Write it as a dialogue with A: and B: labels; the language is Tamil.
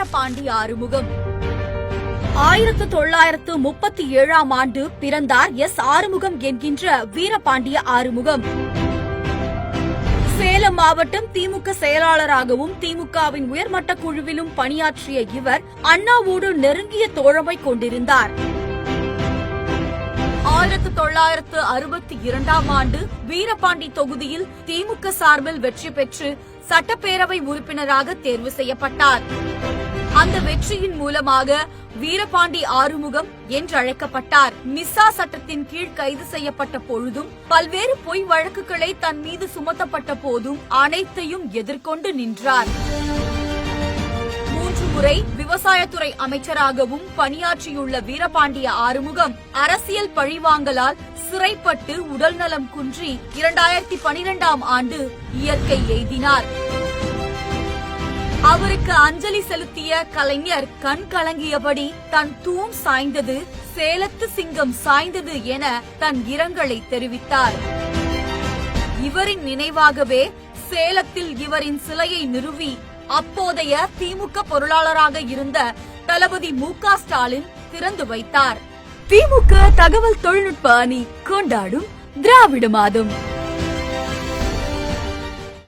A: வீரபாண்டி ஆறுமுகம். ஆயிரத்து தொள்ளாயிரத்து முப்பத்தி ஏழாம் ஆண்டு பிறந்தார் எஸ் ஆறுமுகம் என்கின்ற வீரபாண்டிய ஆறுமுகம். சேலம் மாவட்டம் திமுக செயலாளராகவும் திமுகவின் உயர்மட்ட குழுவிலும் பணியாற்றிய இவர் அண்ணாவோடு நெருங்கிய தோழமை கொண்டிருந்தார். ஆயிரத்து தொள்ளாயிரத்து அறுபத்தி இரண்டாம் ஆண்டு வீரபாண்டி தொகுதியில் திமுக சார்பில் வெற்றி பெற்று சட்டப்பேரவை உறுப்பினராக தேர்வு செய்யப்பட்டார். அந்த வெற்றியின் மூலமாக வீரபாண்டி ஆறுமுகம் என்றழைக்கப்பட்டார். மிசா சட்டத்தின் கீழ் கைது செய்யப்பட்ட பொழுதும் பல்வேறு பொய் வழக்குகளை தன் மீது சுமத்தப்பட்ட போதும் அனைத்தையும் எதிர்கொண்டு நின்றார். மூன்று முறை விவசாயத்துறை அமைச்சராகவும் பணியாற்றியுள்ள வீரபாண்டிய ஆறுமுகம் அரசியல் பழிவாங்கலால் சிறைப்பட்டு உடல்நலம் குன்றி இரண்டாயிரத்தி பனிரெண்டாம் ஆண்டு இயற்கை எய்தினார். அவருக்கு அஞ்சலி செலுத்திய கலைஞர் கண் கலங்கியபடி தன் தூண் சாய்ந்தது சேலத்து சிங்கம் சாய்ந்தது என தன் இரங்கலை தெரிவித்தார். இவரின் நினைவாகவே சேலத்தில் இவரின் சிலையை நிறுவி அப்போதைய திமுக பொருளாளராக இருந்த தளபதி மு க ஸ்டாலின் திறந்து வைத்தார். திமுக தகவல் தொழில்நுட்ப அணி கொண்டாடும் திராவிட மாதம்.